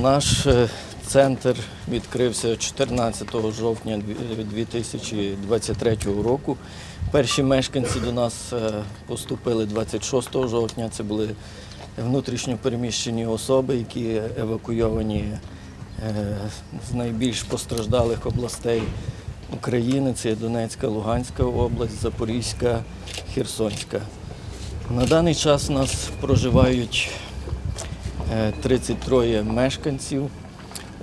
Наш е, центр відкрився 14 жовтня 2023 року. Перші мешканці до нас е, поступили 26 жовтня. Це були внутрішньо переміщені особи, які евакуйовані е, з найбільш постраждалих областей України. Це Донецька, Луганська область, Запорізька, Херсонська. На даний час нас проживають е, 33 мешканців,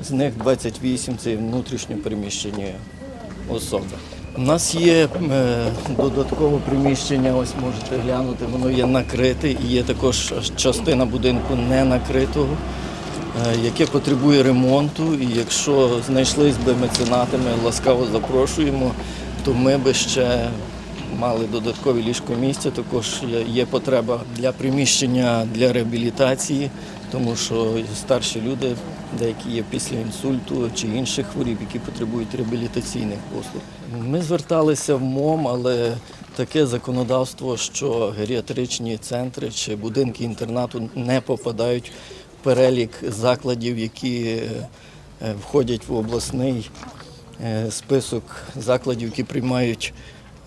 з них 28 це внутрішньо переміщені особи. У нас є е, додаткове приміщення, ось можете глянути, воно є накрите і є також частина будинку не накритого, е, яке потребує ремонту. І якщо знайшлись би меценати, ми ласкаво запрошуємо, то ми би ще мали додаткові ліжко місця. Також є потреба для приміщення для реабілітації, тому що старші люди, деякі є після інсульту чи інших хворіб, які потребують реабілітаційних послуг. Ми зверталися в МОМ, але таке законодавство, що геріатричні центри чи будинки інтернату не попадають в перелік закладів, які е, входять в обласний е, список закладів, які приймають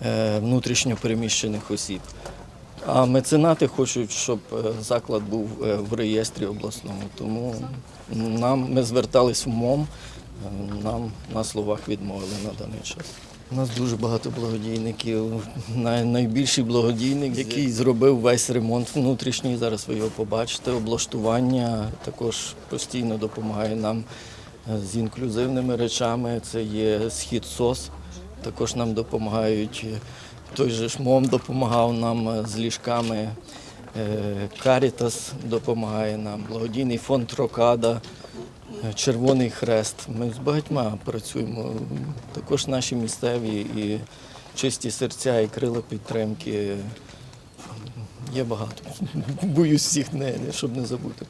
е, внутрішньо переміщених осіб. А меценати хочуть, щоб е, заклад був е, в реєстрі обласному. Тому нам ми звертались в МОМ, е, нам на словах відмовили на даний час. У нас дуже багато благодійників. Найбільший благодійник, який зробив весь ремонт внутрішній. Зараз ви його побачите. Облаштування також постійно допомагає нам з інклюзивними речами. Це є схід СОС. Також нам допомагають. Той же ж МОМ допомагав нам е, з ліжками. е, Карітас допомагає нам, благодійний фонд Рокада, е, Червоний Хрест. Ми з багатьма працюємо. Також наші місцеві і чисті серця, і крила підтримки. Є багато. Боюсь всіх, не, щоб не забути.